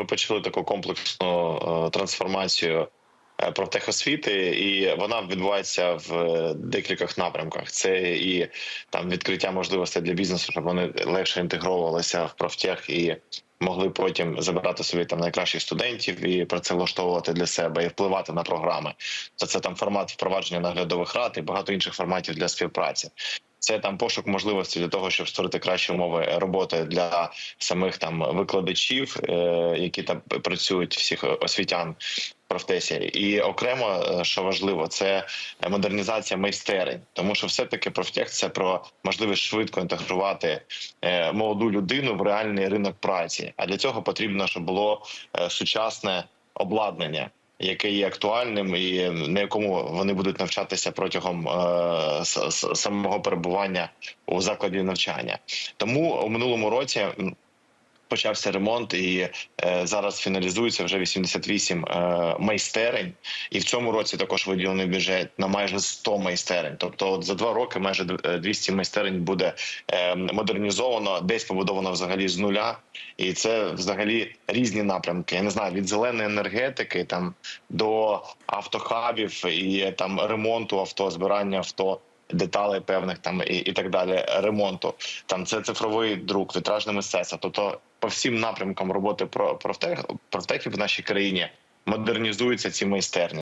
Ми почали таку комплексну е, трансформацію е, профтехосвіти, і вона відбувається в е, декількох напрямках. Це і там відкриття можливостей для бізнесу, щоб вони легше інтегровувалися в профтех і могли потім забирати собі там найкращих студентів і працевлаштовувати для себе і впливати на програми. То це там формат впровадження наглядових рад і багато інших форматів для співпраці. Це там пошук можливості для того, щоб створити кращі умови роботи для самих там викладачів, е, які там працюють всіх освітян профтесі. І окремо, е, що важливо, це модернізація майстерень, тому що все таки профтех це про можливість швидко інтегрувати е, молоду людину в реальний ринок праці. А для цього потрібно, щоб було сучасне обладнання. Яке є актуальним і на якому вони будуть навчатися протягом е, самого перебування у закладі навчання, тому у минулому році почався ремонт, і е, зараз фіналізується вже 88 е, майстерень. І в цьому році також виділений бюджет на майже 100 майстерень. Тобто, от за два роки майже д- е, 200 майстерень буде е, модернізовано, десь побудовано взагалі з нуля. І це взагалі різні напрямки. Я не знаю від зеленої енергетики там до автохабів і там ремонту авто, збирання авто. Деталей певних там і, і так далі, ремонту. Там це цифровий друк, вітражне мистецтво. Тобто, по всім напрямкам роботи про профтех, профтехів в нашій країні модернізуються ці майстерні.